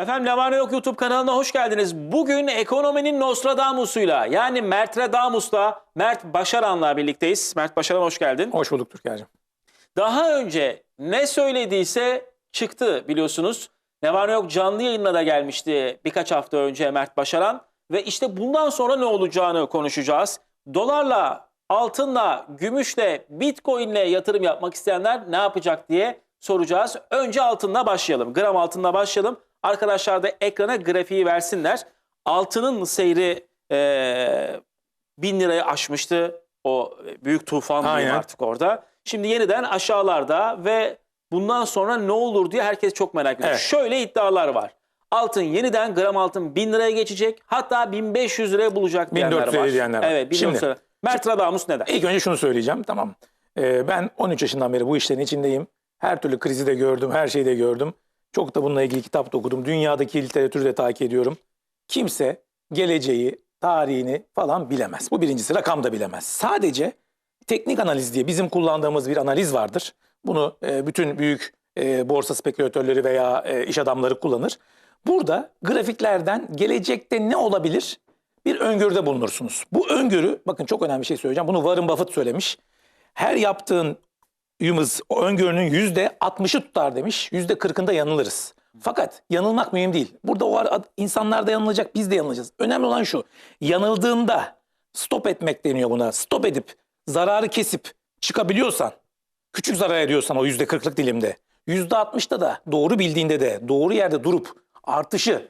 Efendim Lavane Yok YouTube kanalına hoş geldiniz. Bugün ekonominin Nostradamus'uyla yani Mert Redamus'la Mert Başaran'la birlikteyiz. Mert Başaran hoş geldin. Hoş bulduk Türker'cim. Daha önce ne söylediyse çıktı biliyorsunuz. Ne var ne yok canlı yayınla da gelmişti birkaç hafta önce Mert Başaran. Ve işte bundan sonra ne olacağını konuşacağız. Dolarla, altınla, gümüşle, bitcoinle yatırım yapmak isteyenler ne yapacak diye soracağız. Önce altınla başlayalım. Gram altınla başlayalım. Arkadaşlar da ekrana grafiği versinler. Altının seyri eee 1000 lirayı aşmıştı. O büyük tufan Aynen. artık orada. Şimdi yeniden aşağılarda ve bundan sonra ne olur diye herkes çok merak ediyor. Evet. Şöyle iddialar var. Altın yeniden gram altın 1000 liraya geçecek. Hatta 1500 liraya bulacak diyenler 1400 var. diyenler var. Evet, 1400 Şimdi- lira. Mert Radamus neden? İlk önce şunu söyleyeceğim tamam. Ee, ben 13 yaşından beri bu işlerin içindeyim. Her türlü krizi de gördüm, her şeyi de gördüm. Çok da bununla ilgili kitap da okudum. Dünyadaki literatürü de takip ediyorum. Kimse geleceği, tarihini falan bilemez. Bu birincisi rakam da bilemez. Sadece teknik analiz diye bizim kullandığımız bir analiz vardır. Bunu e, bütün büyük e, borsa spekülatörleri veya e, iş adamları kullanır. Burada grafiklerden gelecekte ne olabilir bir öngörüde bulunursunuz. Bu öngörü bakın çok önemli bir şey söyleyeceğim. Bunu Warren Buffett söylemiş. Her yaptığın yumuz öngörünün yüzde 60'ı tutar demiş. Yüzde 40'ında yanılırız. Fakat yanılmak mühim değil. Burada o ar- insanlar da yanılacak, biz de yanılacağız. Önemli olan şu. Yanıldığında stop etmek deniyor buna. Stop edip zararı kesip çıkabiliyorsan, küçük zarar ediyorsan o yüzde 40'lık dilimde, yüzde 60'da da doğru bildiğinde de doğru yerde durup artışı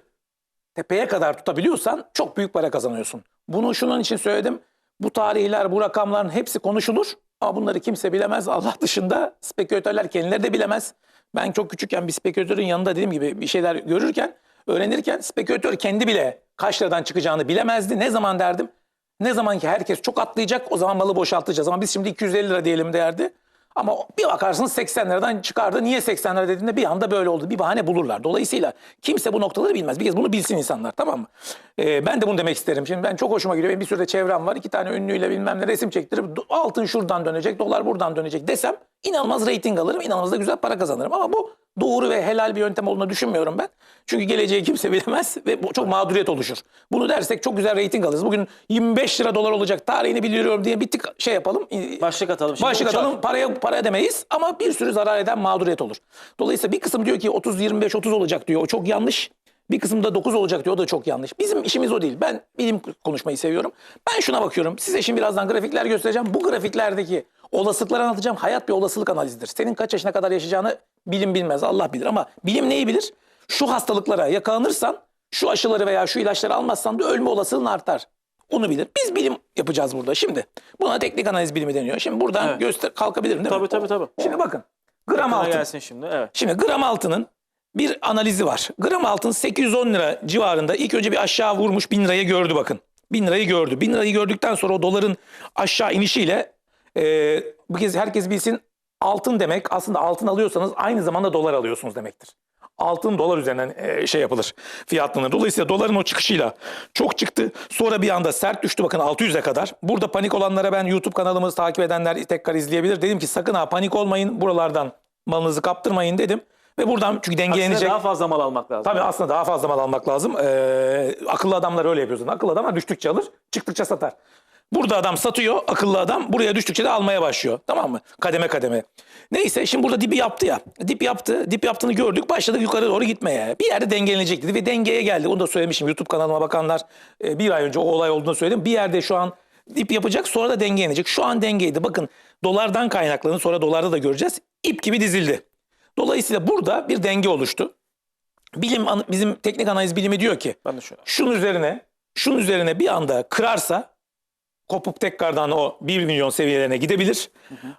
tepeye kadar tutabiliyorsan çok büyük para kazanıyorsun. Bunu şunun için söyledim. Bu tarihler, bu rakamların hepsi konuşulur ama bunları kimse bilemez. Allah dışında spekülatörler kendileri de bilemez. Ben çok küçükken bir spekülatörün yanında dediğim gibi bir şeyler görürken, öğrenirken spekülatör kendi bile kaç liradan çıkacağını bilemezdi. Ne zaman derdim? Ne zaman ki herkes çok atlayacak o zaman malı boşaltacağız. Ama biz şimdi 250 lira diyelim derdi. Ama bir bakarsınız 80 liradan çıkardı. Niye 80 lira dediğinde bir anda böyle oldu. Bir bahane bulurlar. Dolayısıyla kimse bu noktaları bilmez. Bir kez bunu bilsin insanlar tamam mı? Ee, ben de bunu demek isterim. Şimdi ben çok hoşuma gidiyor. Benim bir sürü de çevrem var. İki tane ünlüyle bilmem ne resim çektirip altın şuradan dönecek, dolar buradan dönecek desem inanılmaz reyting alırım. inanılmaz da güzel para kazanırım. Ama bu doğru ve helal bir yöntem olduğunu düşünmüyorum ben. Çünkü geleceği kimse bilemez ve bu çok mağduriyet oluşur. Bunu dersek çok güzel reyting alırız. Bugün 25 lira dolar olacak tarihini biliyorum diye bir tık şey yapalım. Başlık atalım. Şimdi Başlık uçak. atalım paraya para demeyiz ama bir sürü zarar eden mağduriyet olur. Dolayısıyla bir kısım diyor ki 30 25 30 olacak diyor. O çok yanlış. Bir kısım da 9 olacak diyor. O da çok yanlış. Bizim işimiz o değil. Ben bilim konuşmayı seviyorum. Ben şuna bakıyorum. Size şimdi birazdan grafikler göstereceğim. Bu grafiklerdeki olasılıkları anlatacağım. Hayat bir olasılık analizidir. Senin kaç yaşına kadar yaşayacağını bilim bilmez. Allah bilir ama bilim neyi bilir? Şu hastalıklara yakalanırsan, şu aşıları veya şu ilaçları almazsan da ölme olasılığın artar. Onu bilir. Biz bilim yapacağız burada. Şimdi buna teknik analiz bilimi deniyor. Şimdi buradan Evet. göster kalkabilirim değil mi? Tabii tabii tabii. Şimdi bakın. Gram Bana altın. gelsin şimdi. Evet. Şimdi gram altının bir analizi var. Gram altın 810 lira civarında ilk önce bir aşağı vurmuş 1000 lirayı gördü bakın. 1000 lirayı gördü. 1000 lirayı gördükten sonra o doların aşağı inişiyle e, bu kez herkes bilsin altın demek aslında altın alıyorsanız aynı zamanda dolar alıyorsunuz demektir. Altın dolar üzerinden e, şey yapılır fiyatlanır. Dolayısıyla doların o çıkışıyla çok çıktı. Sonra bir anda sert düştü bakın 600'e kadar. Burada panik olanlara ben YouTube kanalımızı takip edenler tekrar izleyebilir. Dedim ki sakın ha panik olmayın buralardan malınızı kaptırmayın dedim. Ve buradan çünkü Aslında dengelenecek. daha fazla mal almak lazım. Tabii aslında daha fazla mal almak lazım. Ee, akıllı adamlar öyle yapıyor zaten. Akıllı adamlar düştükçe alır, çıktıkça satar. Burada adam satıyor, akıllı adam buraya düştükçe de almaya başlıyor. Tamam mı? Kademe kademe. Neyse şimdi burada dibi yaptı ya. Dip yaptı, dip yaptığını gördük. Başladık yukarı doğru gitmeye. Bir yerde dengelenecek dedi ve dengeye geldi. Onu da söylemişim YouTube kanalıma bakanlar. e, bir ay önce o olay olduğunu söyledim. Bir yerde şu an dip yapacak sonra da dengelenecek. Şu an dengeydi. Bakın dolardan kaynaklanır sonra dolarda da göreceğiz. İp gibi dizildi. Dolayısıyla burada bir denge oluştu. Bilim bizim teknik analiz bilimi diyor ki Ben de şöyle. şunun üzerine şunun üzerine bir anda kırarsa kopup tekrardan o 1 milyon seviyelerine gidebilir.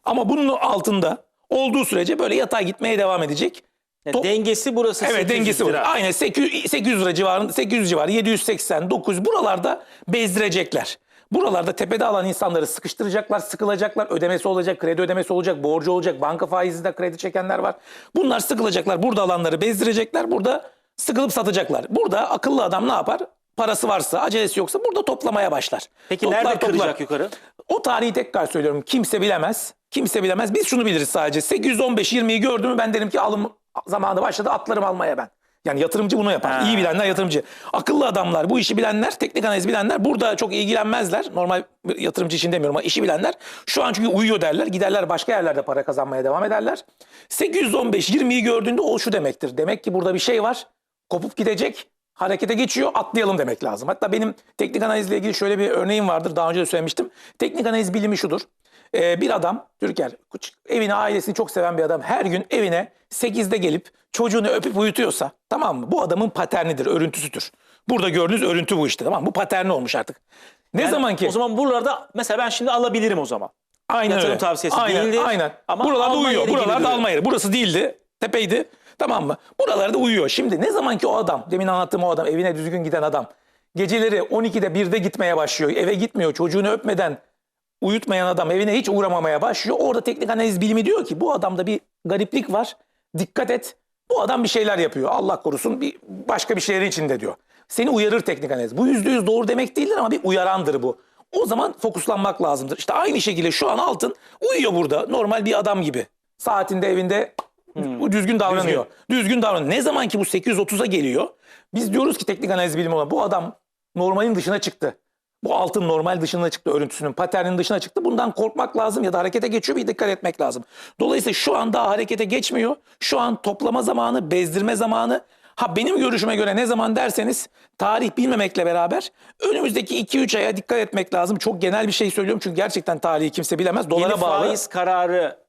Ama bunun altında olduğu sürece böyle yatay gitmeye devam edecek. Yani Top- dengesi burası Evet 800 dengesi lira. Aynen 800, 800 lira civarında 800 civarı 780 900 buralarda bezdirecekler. Buralarda tepede alan insanları sıkıştıracaklar, sıkılacaklar. Ödemesi olacak, kredi ödemesi olacak, borcu olacak, banka faizinde kredi çekenler var. Bunlar sıkılacaklar. Burada alanları bezdirecekler. Burada sıkılıp satacaklar. Burada akıllı adam ne yapar? Parası varsa, acelesi yoksa burada toplamaya başlar. Peki Toplar, nerede toplar. kıracak yukarı? O tarihi tekrar söylüyorum. Kimse bilemez. Kimse bilemez. Biz şunu biliriz sadece. 815-20'yi gördüm mü ben derim ki alım zamanı başladı atlarım almaya ben. Yani yatırımcı bunu yapar. Ha. İyi bilenler yatırımcı. Akıllı adamlar, bu işi bilenler, teknik analiz bilenler burada çok ilgilenmezler. Normal yatırımcı için demiyorum ama işi bilenler şu an çünkü uyuyor derler. Giderler başka yerlerde para kazanmaya devam ederler. 815-20'yi gördüğünde o şu demektir. Demek ki burada bir şey var. Kopup gidecek. Harekete geçiyor. Atlayalım demek lazım. Hatta benim teknik analizle ilgili şöyle bir örneğim vardır. Daha önce de söylemiştim. Teknik analiz bilimi şudur. Ee, bir adam Türker evine ailesini çok seven bir adam her gün evine 8'de gelip çocuğunu öpüp uyutuyorsa tamam mı? Bu adamın paternidir, örüntüsüdür. Burada gördüğünüz örüntü bu işte tamam mı? Bu paterni olmuş artık. Ne Yani zaman ki O zaman buralarda mesela ben şimdi alabilirim o zaman. aynen yatırım öyle. tavsiyesi aynen, değildir. Aynen. Ama Buralarda uyuyor. Buralarda alma yeri. Burası değildi. Tepeydi. Tamam mı? Buralarda uyuyor. Şimdi ne zaman ki o adam, demin anlattığım o adam, evine düzgün giden adam, geceleri 12'de 1'de gitmeye başlıyor. Eve gitmiyor. Çocuğunu öpmeden uyutmayan adam evine hiç uğramamaya başlıyor. Orada teknik analiz bilimi diyor ki bu adamda bir gariplik var. Dikkat et. Bu adam bir şeyler yapıyor. Allah korusun bir başka bir şeyler içinde diyor. Seni uyarır teknik analiz. Bu yüzde yüz doğru demek değildir ama bir uyarandır bu. O zaman fokuslanmak lazımdır. İşte aynı şekilde şu an altın uyuyor burada. Normal bir adam gibi. Saatinde evinde bu düzgün davranıyor. Düzgün. davranıyor. Ne zaman ki bu 830'a geliyor biz diyoruz ki teknik analiz bilimi olan bu adam normalin dışına çıktı. Bu altın normal dışına çıktı örüntüsünün paternin dışına çıktı. Bundan korkmak lazım ya da harekete geçiyor bir dikkat etmek lazım. Dolayısıyla şu an daha harekete geçmiyor. Şu an toplama zamanı, bezdirme zamanı. Ha benim görüşüme göre ne zaman derseniz tarih bilmemekle beraber önümüzdeki 2-3 aya dikkat etmek lazım. Çok genel bir şey söylüyorum çünkü gerçekten tarihi kimse bilemez. Dolara Yeni bağlı. faiz kararı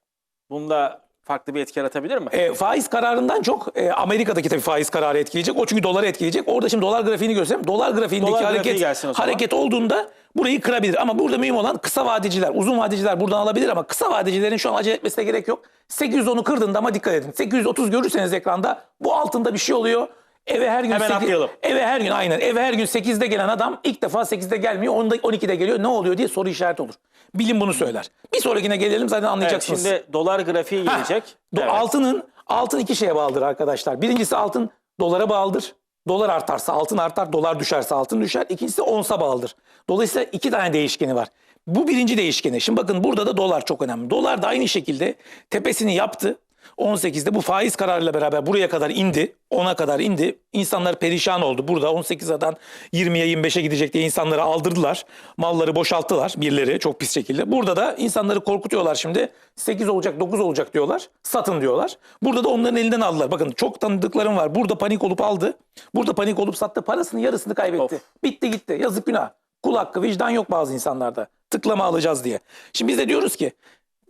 bunda farklı bir etki yaratabilir mi? E, faiz kararından çok e, Amerika'daki tabii faiz kararı etkileyecek. O çünkü doları etkileyecek. Orada şimdi dolar grafiğini göstereyim. Dolar grafiğindeki Dolar hareket hareket olduğunda burayı kırabilir. Ama burada mühim olan kısa vadeciler, uzun vadeciler buradan alabilir ama kısa vadecilerin şu an acele etmesine gerek yok. 810'u kırdığında ama dikkat edin. 830 görürseniz ekranda bu altında bir şey oluyor. Eve her gün Hemen sekiz- atlayalım. Eve her gün aynen. Eve her gün 8'de gelen adam ilk defa 8'de gelmiyor. 10'da 12'de geliyor. Ne oluyor diye soru işareti olur. Bilim bunu söyler. Bir sonrakine gelelim zaten Evet, anlayacaksınız. şimdi dolar grafiği gelecek. Evet. Altının altın iki şeye bağlıdır arkadaşlar. Birincisi altın dolara bağlıdır. Dolar artarsa altın artar, dolar düşerse altın düşer. İkincisi onsa bağlıdır. Dolayısıyla iki tane değişkeni var. Bu birinci değişkeni. Şimdi bakın burada da dolar çok önemli. Dolar da aynı şekilde tepesini yaptı. 18'de bu faiz kararıyla beraber buraya kadar indi. 10'a kadar indi. İnsanlar perişan oldu. Burada 18'den 20'ye 25'e gidecek diye insanları aldırdılar. Malları boşalttılar birileri çok pis şekilde. Burada da insanları korkutuyorlar şimdi. 8 olacak 9 olacak diyorlar. Satın diyorlar. Burada da onların elinden aldılar. Bakın çok tanıdıklarım var. Burada panik olup aldı. Burada panik olup sattı. Parasının yarısını kaybetti. Of. Bitti gitti. Yazık günah. Kul hakkı vicdan yok bazı insanlarda. Tıklama alacağız diye. Şimdi biz de diyoruz ki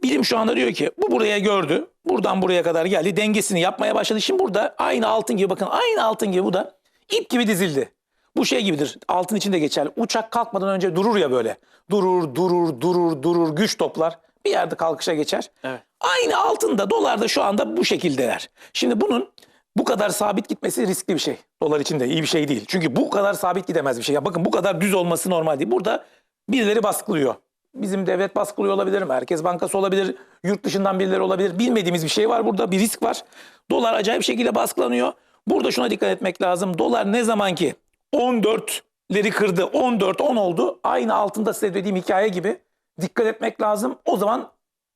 Bilim şu anda diyor ki bu buraya gördü. Buradan buraya kadar geldi. Dengesini yapmaya başladı. Şimdi burada aynı altın gibi bakın aynı altın gibi bu da ip gibi dizildi. Bu şey gibidir. Altın için de geçerli. Uçak kalkmadan önce durur ya böyle. Durur, durur, durur, durur. Güç toplar. Bir yerde kalkışa geçer. Evet. Aynı altın da dolar da şu anda bu şekildeler. Şimdi bunun bu kadar sabit gitmesi riskli bir şey. Dolar için de iyi bir şey değil. Çünkü bu kadar sabit gidemez bir şey. Ya bakın bu kadar düz olması normal değil. Burada birileri baskılıyor. Bizim devlet baskılıyor olabilir, Merkez Bankası olabilir, yurt dışından birileri olabilir. Bilmediğimiz bir şey var burada, bir risk var. Dolar acayip şekilde baskılanıyor. Burada şuna dikkat etmek lazım. Dolar ne zaman ki 14'leri kırdı, 14-10 oldu. Aynı altında size dediğim hikaye gibi dikkat etmek lazım. O zaman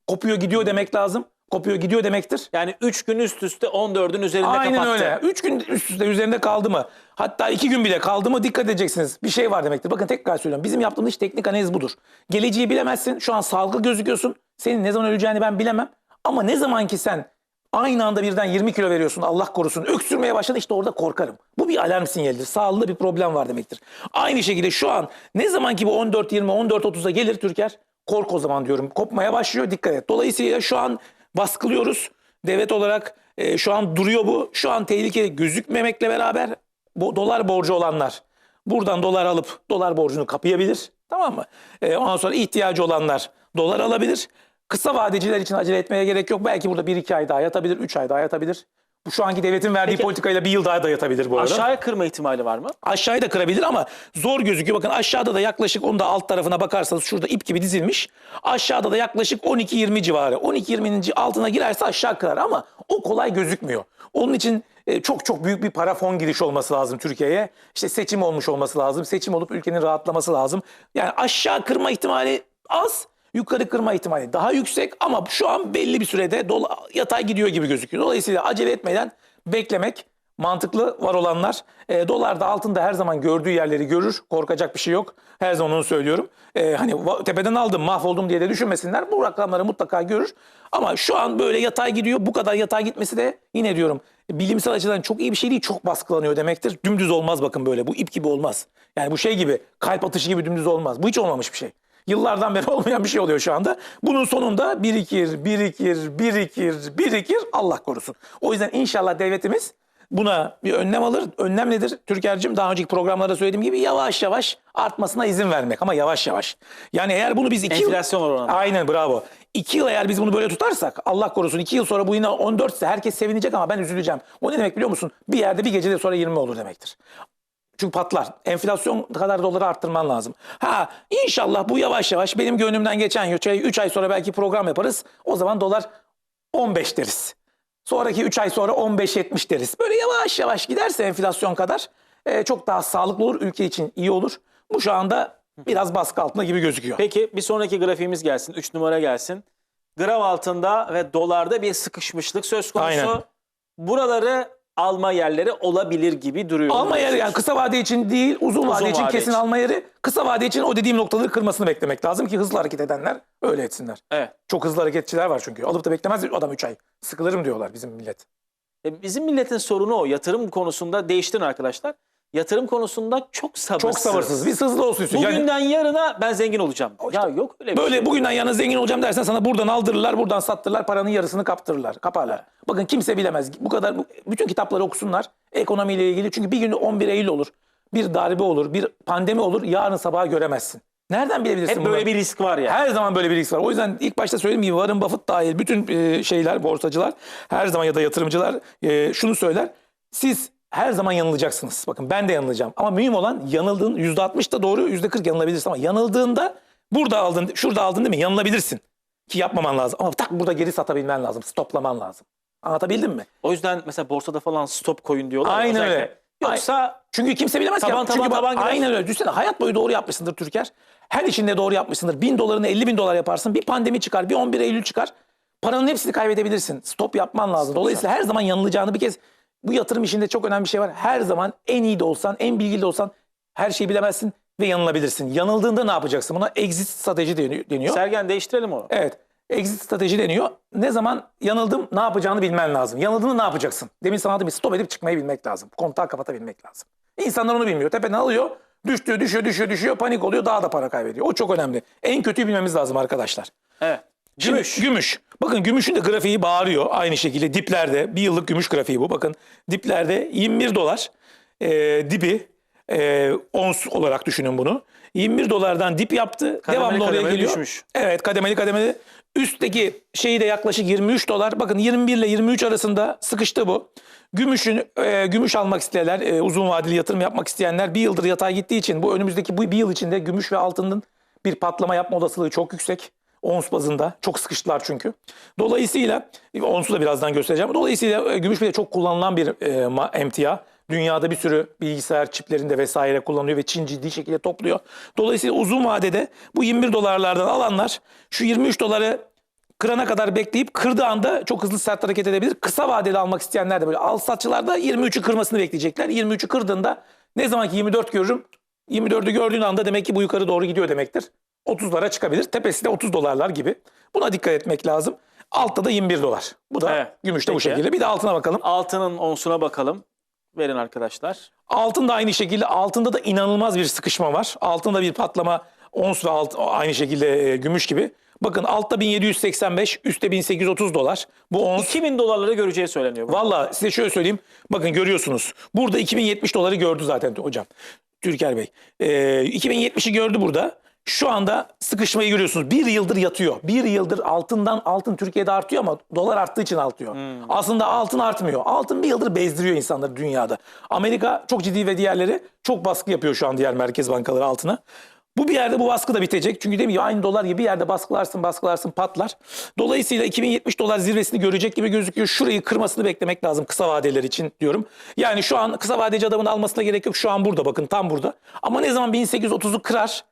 kopuyor gidiyor demek lazım. Kopuyor gidiyor demektir. Yani 3 gün üst üste 14'ün üzerinde Aynen kapattı. öyle. Üç gün üst üste üzerinde kaldı mı? Hatta iki gün bile kaldı mı dikkat edeceksiniz. Bir şey var demektir. Bakın tekrar söylüyorum. Bizim yaptığımız iş teknik analiz budur. Geleceği bilemezsin. Şu an sağlıklı gözüküyorsun. Senin ne zaman öleceğini ben bilemem. Ama ne zaman ki sen aynı anda birden 20 kilo veriyorsun Allah korusun. Öksürmeye başladın işte orada korkarım. Bu bir alarm sinyalidir. Sağlıklı bir problem var demektir. Aynı şekilde şu an ne zaman ki bu 14-20, 14-30'a gelir Türker kork o zaman diyorum. Kopmaya başlıyor dikkat et. Dolayısıyla şu an baskılıyoruz. Devlet olarak e, şu an duruyor bu. Şu an tehlike gözükmemekle beraber bu dolar borcu olanlar buradan dolar alıp dolar borcunu kapayabilir. Tamam mı? E, ondan sonra ihtiyacı olanlar dolar alabilir. Kısa vadeciler için acele etmeye gerek yok. Belki burada 1-2 ay daha yatabilir, 3 ay daha yatabilir. Bu şu anki devletin verdiği Peki- politikayla bir yıl daha da yatabilir bu arada. Aşağıya kırma ihtimali var mı? Aşağıya da kırabilir ama zor gözüküyor. Bakın aşağıda da yaklaşık onu da alt tarafına bakarsanız şurada ip gibi dizilmiş. Aşağıda da yaklaşık 12-20 civarı. 12-20'nin altına girerse aşağı kırar ama o kolay gözükmüyor. Onun için e, çok çok büyük bir para fon girişi olması lazım Türkiye'ye. İşte seçim olmuş olması lazım. Seçim olup ülkenin rahatlaması lazım. Yani aşağı kırma ihtimali az. Yukarı kırma ihtimali daha yüksek ama şu an belli bir sürede dola, yatay gidiyor gibi gözüküyor. Dolayısıyla acele etmeden beklemek mantıklı var olanlar e, dolarda altında her zaman gördüğü yerleri görür. Korkacak bir şey yok. Her zaman onu söylüyorum. E, hani tepeden aldım mahvoldum diye de düşünmesinler. Bu rakamları mutlaka görür. Ama şu an böyle yatay gidiyor. Bu kadar yatay gitmesi de yine diyorum bilimsel açıdan çok iyi bir şey değil. Çok baskılanıyor demektir. Dümdüz olmaz bakın böyle. Bu ip gibi olmaz. Yani bu şey gibi kalp atışı gibi dümdüz olmaz. Bu hiç olmamış bir şey. Yıllardan beri olmayan bir şey oluyor şu anda. Bunun sonunda birikir, birikir, birikir, birikir Allah korusun. O yüzden inşallah devletimiz buna bir önlem alır. Önlem nedir? Türker'cim daha önceki programlarda söylediğim gibi yavaş yavaş artmasına izin vermek ama yavaş yavaş. Yani eğer bunu biz iki yıl... Enflasyon oranı. Aynen bravo. İki yıl eğer biz bunu böyle tutarsak Allah korusun iki yıl sonra bu yine 14 ise herkes sevinecek ama ben üzüleceğim. O ne demek biliyor musun? Bir yerde bir gecede sonra 20 olur demektir. Çünkü patlar. Enflasyon kadar doları arttırman lazım. Ha inşallah bu yavaş yavaş benim gönlümden geçen 3 ay, 3 ay sonra belki program yaparız. O zaman dolar 15 deriz. Sonraki 3 ay sonra 15-70 deriz. Böyle yavaş yavaş giderse enflasyon kadar e, çok daha sağlıklı olur. Ülke için iyi olur. Bu şu anda biraz baskı altında gibi gözüküyor. Peki bir sonraki grafiğimiz gelsin. 3 numara gelsin. Gram altında ve dolarda bir sıkışmışlık söz konusu. Aynen. Buraları alma yerleri olabilir gibi duruyor. Alma yeri yani kısa vade için değil uzun, vade için vade kesin için. alma yeri. Kısa vade için o dediğim noktaları kırmasını beklemek lazım ki hızlı hareket edenler öyle etsinler. Evet. Çok hızlı hareketçiler var çünkü. Alıp da beklemez adam 3 ay. Sıkılırım diyorlar bizim millet. E, Bizim milletin sorunu o. Yatırım konusunda değiştin arkadaşlar. Yatırım konusunda çok sabırsız. Çok sabırsız. Biz hızlı olsun istiyoruz. Yani Bugünden yarına ben zengin olacağım. Ya yok öyle bir böyle şey. bugünden yana zengin olacağım dersen sana buradan aldırırlar, buradan sattırırlar, paranın yarısını kaptırırlar, kaparlar. Bakın kimse bilemez. Bu kadar bütün kitapları okusunlar ekonomiyle ilgili. Çünkü bir gün 11 Eylül olur. Bir darbe olur, bir pandemi olur. Yarın sabaha göremezsin. Nereden bilebilirsin Hep bunu? böyle bir risk var ya. Her zaman böyle bir risk var. O yüzden ilk başta söylediğim gibi Warren Buffett dahil bütün e, şeyler, borsacılar her zaman ya da yatırımcılar e, şunu söyler. Siz her zaman yanılacaksınız. Bakın ben de yanılacağım. Ama mühim olan yanıldığın %60 da doğru %40 yanılabilirsin. Ama yanıldığında burada aldın, şurada aldın değil mi? Yanılabilirsin. Ki yapmaman lazım. Ama tak burada geri satabilmen lazım. Stoplaman lazım. Anlatabildim mi? O yüzden mesela borsada falan stop koyun diyorlar. Aynen özellikle. öyle. Yoksa Çünkü kimse bilemez ki. Taban, Çünkü taban, taban. Aynen öyle. Düşünsene hayat boyu doğru yapmışsındır Türker. Her işinde doğru yapmışsındır. Bin dolarını 50 bin dolar yaparsın. Bir pandemi çıkar, bir 11 Eylül çıkar. Paranın hepsini kaybedebilirsin. Stop yapman lazım. Dolayısıyla her zaman yanılacağını bir kez bu yatırım işinde çok önemli bir şey var. Her zaman en iyi de olsan, en bilgili de olsan her şeyi bilemezsin ve yanılabilirsin. Yanıldığında ne yapacaksın? Buna exit strateji deniyor. Sergen değiştirelim onu. Evet. Exit strateji deniyor. Ne zaman yanıldım ne yapacağını bilmen lazım. Yanıldığında ne yapacaksın? Demin sana dedim stop edip çıkmayı bilmek lazım. Kontağı kapatabilmek lazım. İnsanlar onu bilmiyor. Tepeden alıyor. Düştü, düşüyor, düşüyor, düşüyor. Panik oluyor. Daha da para kaybediyor. O çok önemli. En kötüyü bilmemiz lazım arkadaşlar. Evet. Şimdi Gümüş. Gümüş. Bakın gümüşün de grafiği bağırıyor. Aynı şekilde diplerde bir yıllık gümüş grafiği bu. Bakın diplerde 21 dolar e, dibi e, ons olarak düşünün bunu. 21 dolardan dip yaptı. Kademeli devamlı oraya kademeli geliyor. düşmüş. Evet kademeli kademeli. Üstteki şeyi de yaklaşık 23 dolar. Bakın 21 ile 23 arasında sıkıştı bu. Gümüşün e, gümüş almak isteyenler, e, uzun vadeli yatırım yapmak isteyenler bir yıldır yatay gittiği için bu önümüzdeki bu bir yıl içinde gümüş ve altının bir patlama yapma olasılığı çok yüksek. Ons bazında. Çok sıkıştılar çünkü. Dolayısıyla onsu da birazdan göstereceğim. Dolayısıyla e, gümüş bir de çok kullanılan bir e, emtia. Dünyada bir sürü bilgisayar çiplerinde vesaire kullanılıyor ve Çin ciddi şekilde topluyor. Dolayısıyla uzun vadede bu 21 dolarlardan alanlar şu 23 doları kırana kadar bekleyip kırdığı anda çok hızlı sert hareket edebilir. Kısa vadeli almak isteyenler de böyle al satçılar da 23'ü kırmasını bekleyecekler. 23'ü kırdığında ne zaman ki 24 görürüm 24'ü gördüğün anda demek ki bu yukarı doğru gidiyor demektir. 30'lara çıkabilir. Tepesi de 30 dolarlar gibi. Buna dikkat etmek lazım. Altta da 21 dolar. Bu da Evet, gümüşte bu peki. şekilde. Bir de altına bakalım. Altının onsuna bakalım. Verin arkadaşlar. Altın da aynı şekilde. Altında da inanılmaz bir sıkışma var. Altında bir patlama ons ve alt aynı şekilde e, gümüş gibi. Bakın altta 1785, üstte 1830 dolar. Bu ons 2000 dolarları göreceği söyleniyor. Valla size şöyle söyleyeyim. Bakın görüyorsunuz. Burada 2070 doları gördü zaten hocam. Türker Bey. Ee, 2070'i gördü burada. Şu anda sıkışmayı görüyorsunuz. Bir yıldır yatıyor. Bir yıldır altından altın Türkiye'de artıyor ama dolar arttığı için artıyor. Aslında altın artmıyor. Altın bir yıldır bezdiriyor insanları dünyada. Amerika çok ciddi ve diğerleri çok baskı yapıyor şu an diğer merkez bankaları altına. Bu bir yerde bu baskı da bitecek. Çünkü değil mi aynı dolar gibi bir yerde baskılarsın baskılarsın patlar. Dolayısıyla 2070 dolar zirvesini görecek gibi gözüküyor. Şurayı kırmasını beklemek lazım kısa vadeler için diyorum. Yani şu an kısa vadeci adamın almasına gerek yok. Şu an burada bakın tam burada. Ama ne zaman 1830'u kırar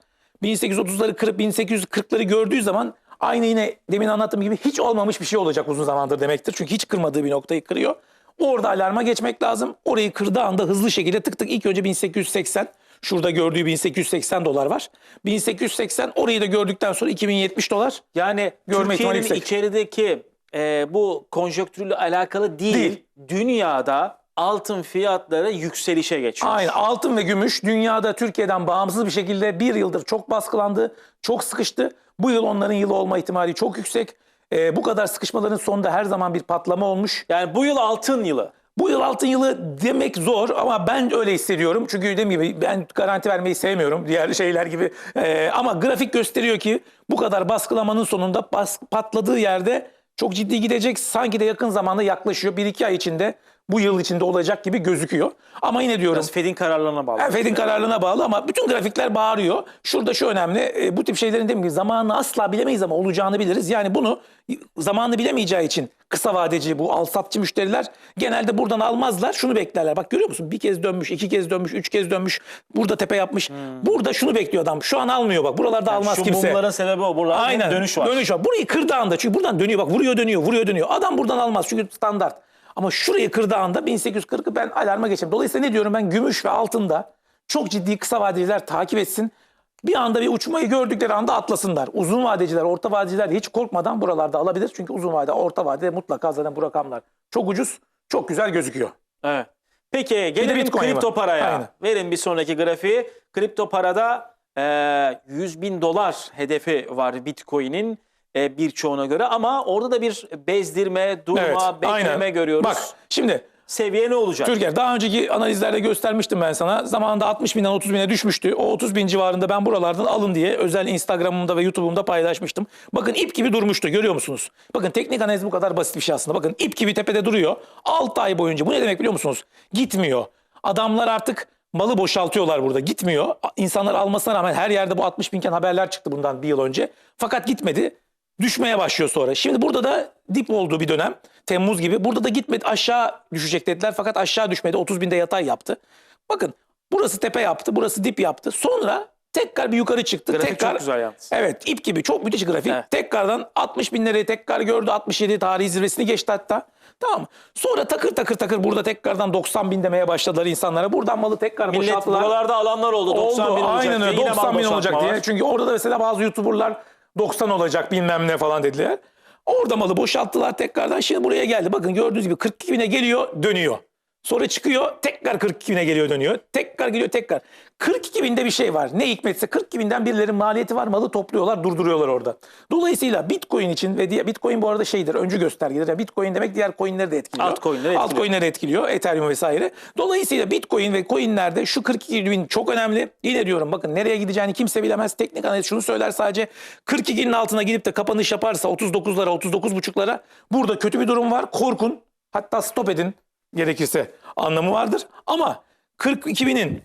1830'ları kırıp 1840'ları gördüğü zaman aynı yine demin anlattığım gibi hiç olmamış bir şey olacak uzun zamandır demektir. Çünkü hiç kırmadığı bir noktayı kırıyor. Orada alarma geçmek lazım. Orayı kırdığı anda hızlı şekilde tık tık ilk önce 1880 şurada gördüğü 1880 dolar var. 1880 orayı da gördükten sonra 2070 dolar. Yani Görme Türkiye'nin içerideki e, bu konjonktürle alakalı değil, Değil. dünyada altın fiyatları yükselişe geçiyor. Aynen altın ve gümüş dünyada Türkiye'den bağımsız bir şekilde bir yıldır çok baskılandı, çok sıkıştı. Bu yıl onların yılı olma ihtimali çok yüksek. Ee, bu kadar sıkışmaların sonunda her zaman bir patlama olmuş. Yani bu yıl altın yılı. Bu yıl altın yılı demek zor ama ben öyle hissediyorum. Çünkü dediğim gibi ben garanti vermeyi sevmiyorum diğer şeyler gibi. Ee, ama grafik gösteriyor ki bu kadar baskılamanın sonunda bas, patladığı yerde çok ciddi gidecek. Sanki de yakın zamanda yaklaşıyor. 1-2 ay içinde bu yıl içinde olacak gibi gözüküyor. Ama yine diyorum Biraz Fed'in kararlarına bağlı. yani Fed'in kararlılığına bağlı ama bütün grafikler bağırıyor. Şurada şu önemli. e, bu tip şeylerin demin gibi zamanını asla bilemeyiz ama olacağını biliriz. Yani bunu zamanını bilemeyeceği için kısa vadeci bu alsatçı müşteriler genelde buradan almazlar. Şunu beklerler. Bak görüyor musun? Bir kez dönmüş, iki kez dönmüş, üç kez dönmüş. Burada tepe yapmış. Burada şunu bekliyor adam. Şu an almıyor bak. Buralarda almaz Şu kimse. mumların sebebi o. Buralarda Aynen. dönüş var. Dönüş var. Burayı kırdığı anda çünkü buradan dönüyor bak vuruyor dönüyor vuruyor dönüyor. Adam buradan almaz çünkü standart. Ama şurayı kırdığı anda 1840'ı ben alarma geçeyim. Dolayısıyla ne diyorum ben gümüş ve altında çok ciddi kısa vadeciler takip etsin. Bir anda bir uçmayı gördükleri anda atlasınlar. Uzun vadeciler, orta vadeciler hiç korkmadan buralarda alabilir. Çünkü uzun vade, orta vade mutlaka zaten bu rakamlar çok ucuz, çok güzel gözüküyor. Evet. Peki gelelim kripto var. paraya. Aynen. Verin bir sonraki grafiği. Kripto parada e, 100 bin dolar hedefi var Bitcoin'in e, birçoğuna göre ama orada da bir bezdirme, durma, bekleme görüyoruz. Bak şimdi Seviye ne olacak? Türker daha önceki analizlerde göstermiştim ben sana. Zamanında 60 binden 30 bine düşmüştü. O 30 bin civarında ben buralardan alın diye özel Instagram'ımda ve YouTube'umda paylaşmıştım. Bakın ip gibi durmuştu görüyor musunuz? Bakın teknik analiz bu kadar basit bir şey aslında. Bakın ip gibi tepede duruyor. 6 ay boyunca bu ne demek biliyor musunuz? Gitmiyor. Adamlar artık malı boşaltıyorlar burada. Gitmiyor. İnsanlar almasına rağmen her yerde bu 60 binken haberler çıktı bundan bir yıl önce. Fakat gitmedi. Düşmeye başlıyor sonra. Şimdi burada da dip olduğu bir dönem. Temmuz gibi. Burada da gitmedi aşağı düşecek dediler. Fakat aşağı düşmedi. 30 binde yatay yaptı. Bakın burası tepe yaptı. Burası dip yaptı. Sonra tekrar bir yukarı çıktı. Grafik tekrar, çok güzel yalnız. Evet ip gibi çok müthiş grafik. Evet. Tekrardan 60 binleri tekrar gördü. 67 tarihi zirvesini geçti hatta. Tamam mı? Sonra takır takır takır burada tekrardan 90 bin demeye başladılar insanlara. Buradan malı tekrar Millet boşalttılar. buralarda alanlar oldu. 90 Oldu. bin olacak Aynen öyle. Yine 90 mal bin olacak diye. var. Çünkü orada da mesela bazı YouTuber'lar 90 olacak bilmem ne falan dediler. Orada malı boşalttılar tekrardan. Şimdi buraya geldi. Bakın gördüğünüz gibi 42 bine geliyor dönüyor. Sonra çıkıyor tekrar 42 bine geliyor dönüyor. Tekrar geliyor tekrar. 42 binde bir şey var. Ne hikmetse 42 binden birilerin maliyeti var. Malı topluyorlar durduruyorlar orada. Dolayısıyla Bitcoin için ve diğer Bitcoin bu arada şeydir öncü göstergedir. Yani Bitcoin demek diğer coinleri de etkiliyor. Altcoin'leri etkiliyor. Altcoin'leri etkiliyor. Ethereum vesaire. Dolayısıyla Bitcoin ve coinlerde şu 42 bin çok önemli. Yine diyorum bakın nereye gideceğini kimse bilemez. Teknik analiz şunu söyler sadece 42'nin altına gidip de kapanış yaparsa 39'lara 39.5'lara burada kötü bir durum var. Korkun. Hatta stop edin gerekirse anlamı vardır. Ama 42 binin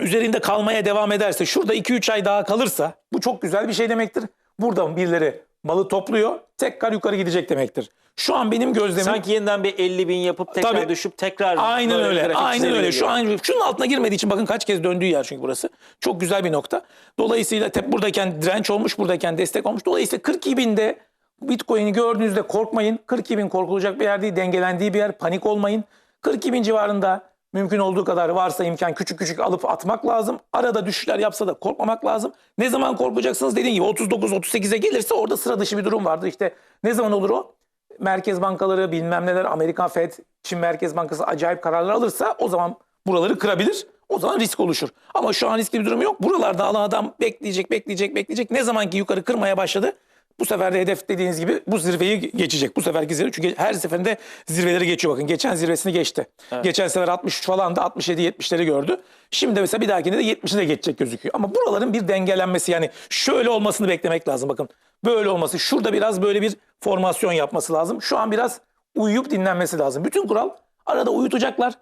üzerinde kalmaya devam ederse şurada 2-3 ay daha kalırsa bu çok güzel bir şey demektir. Buradan birileri malı topluyor tekrar yukarı gidecek demektir. Şu an benim gözlemim Sanki yeniden bir 50 bin yapıp tekrar Tabii. düşüp tekrar Aynen öyle. Aynen öyle. Şu an şunun altına girmediği için bakın kaç kez döndüğü yer çünkü burası. Çok güzel bir nokta. Dolayısıyla tep buradayken direnç olmuş, buradayken destek olmuş. Dolayısıyla 42 binde Bitcoin'i gördüğünüzde korkmayın. 42 bin korkulacak bir yer değil. Dengelendiği bir yer. Panik olmayın. 42 bin civarında mümkün olduğu kadar varsa imkan küçük küçük alıp atmak lazım. Arada düşüşler yapsa da korkmamak lazım. Ne zaman korkacaksınız dediğim gibi 39-38'e gelirse orada sıra dışı bir durum vardır. İşte ne zaman olur o? merkez bankaları bilmem neler Amerikan Fed, Çin Merkez Bankası acayip kararlar alırsa o zaman buraları kırabilir. O zaman risk oluşur. Ama şu an riskli bir durum yok. Buralarda alan adam bekleyecek, bekleyecek, bekleyecek. Ne zaman ki yukarı kırmaya başladı bu sefer de hedef dediğiniz gibi bu zirveyi geçecek. Bu seferki zirve çünkü her seferinde zirveleri geçiyor bakın. Geçen zirvesini geçti. Geçen sefer 63 falan da 67-70'leri gördü. Şimdi mesela bir dahakinde de 70'i de geçecek gözüküyor. Ama buraların bir dengelenmesi yani şöyle olmasını beklemek lazım bakın. Böyle olması şurada biraz böyle bir formasyon yapması lazım. Şu an biraz uyuyup dinlenmesi lazım. Bütün kural arada uyutacaklar.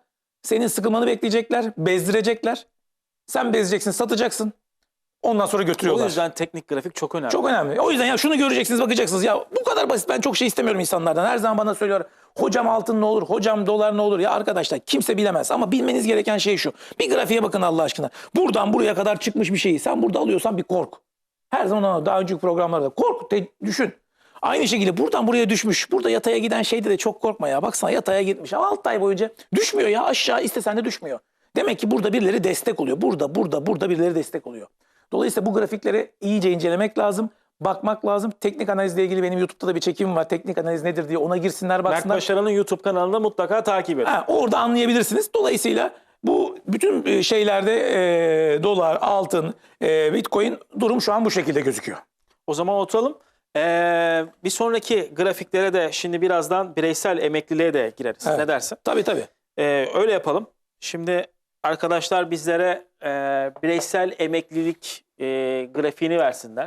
Senin sıkılmanı bekleyecekler, bezdirecekler. Sen bezeceksin, satacaksın. Ondan sonra O götürüyorlar. yüzden teknik grafik çok önemli. Çok önemli. O yüzden ya şunu göreceksiniz bakacaksınız. Ya bu kadar basit. Ben çok şey istemiyorum insanlardan. Her zaman bana söylüyor. Hocam altın ne olur? Hocam dolar ne olur? Ya arkadaşlar kimse bilemez. Ama bilmeniz gereken şey şu. Bir grafiğe bakın Allah aşkına. Buradan buraya kadar çıkmış bir şeyi. Sen burada alıyorsan bir kork. Her zaman daha önceki programlarda kork. te- düşün. Aynı şekilde buradan buraya düşmüş. Burada yataya giden şeyde de çok korkma ya. Baksana yataya gitmiş. Ama 6 ay boyunca düşmüyor ya. Aşağı istesen de düşmüyor. Demek ki burada birileri destek oluyor. Burada, burada, burada birileri destek oluyor. Dolayısıyla bu grafikleri iyice incelemek lazım. Bakmak lazım. Teknik analizle ilgili benim YouTube'da da bir çekimim var. Teknik analiz nedir diye ona girsinler Mert baksınlar. Başaran'ın YouTube kanalında mutlaka takip edin. Ha, orada anlayabilirsiniz. Dolayısıyla bu bütün e, şeylerde e, dolar, altın, e, bitcoin durum şu an bu şekilde gözüküyor. O zaman oturalım. Ee, bir sonraki grafiklere de şimdi birazdan bireysel emekliliğe de gireriz. Evet. Ne dersin? Tabii tabii. Ee, öyle yapalım. Şimdi arkadaşlar bizlere e, bireysel emeklilik e, grafiğini versinler.